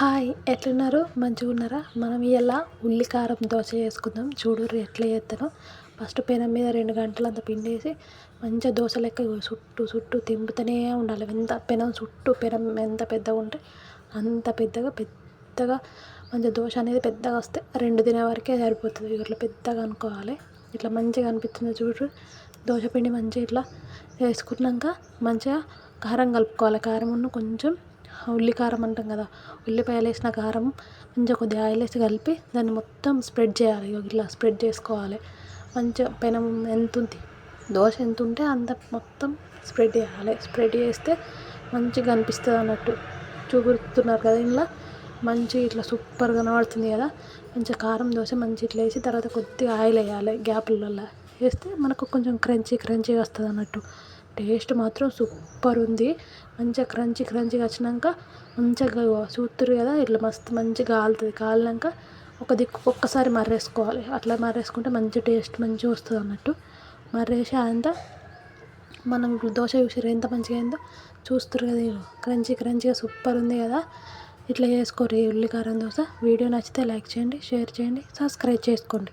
Hi ఎట్లున్నారు? మంచిగా ఉన్నారా? మనం ఇలా ఉల్లి కారం దోశ చేసుకుందాం. చూడుర్రి ఎట్లా చేస్తాను ఫస్ట్ పెనం మీద రెండు గంటలంత పిండేసి మంచిగా దోశ లెక్క చుట్టూ చుట్టూ తింపుతూనే ఉండాలి. ఎంత పెనం చుట్టూ పెనం ఎంత పెద్దగా ఉంటే అంత పెద్దగా పెద్దగా మంచిగా దోశ అనేది పెద్దగా వస్తే రెండు తినే వరకే సరిపోతుంది. ఇట్లా పెద్దగా అనుకోవాలి. ఇట్లా మంచిగా అనిపిస్తుంది చూడు. దోశ పిండి మంచిగా ఇట్లా వేసుకున్నాక మంచిగా కారం కలుపుకోవాలి. కారం ఉన్న కొంచెం ఉల్లి కారం అంటాం కదా ఉల్లిపాయలు వేసిన కారం మంచిగా కొద్దిగా ఆయిల్ వేసి కలిపి దాన్ని మొత్తం స్ప్రెడ్ చేయాలి. ఇట్లా స్ప్రెడ్ చేసుకోవాలి. మంచిగా పెనం ఎంత ఉంది దోశ ఎంత ఉంటే అంత మొత్తం స్ప్రెడ్ చేయాలి. స్ప్రెడ్ చేస్తే మంచిగా కనిపిస్తుంది అన్నట్టు. చూపిస్తున్నారు కదా ఇంట్లో? మంచిగా ఇట్లా సూపర్ కనబడుతుంది కదా. మంచిగా కారం దోశ మంచి ఇట్లా వేసి తర్వాత కొద్దిగా ఆయిల్ వేయాలి గ్యాప్లలో వేస్తే మనకు కొంచెం క్రంచీ క్రంచీగా వస్తుంది అన్నట్టు. టేస్ట్ మాత్రం సూపర్ ఉంది. మంచిగా క్రంచి క్రంచీగా వచ్చినాక మంచిగా చూస్తుర్రు కదా ఇట్లా మస్తు మంచిగా కాలుతుంది. కాలినాక ఒక దిక్కు ఒక్కసారి మర్రేసుకోవాలి. అట్లా మర్రేసుకుంటే మంచి టేస్ట్ మంచిగా వస్తుంది అన్నట్టు. మర్రేసి అంతా మనం ఇప్పుడు దోశ చూసారు ఎంత మంచిగా అయిందో చూస్తుర్రు కదా క్రంచీ క్రంచీగా సూపర్ ఉంది కదా. ఇట్లా చేసుకోరు ఉల్లికారం దోశ. వీడియో నచ్చితే లైక్ చేయండి షేర్ చేయండి సబ్స్క్రైబ్ చేసుకోండి.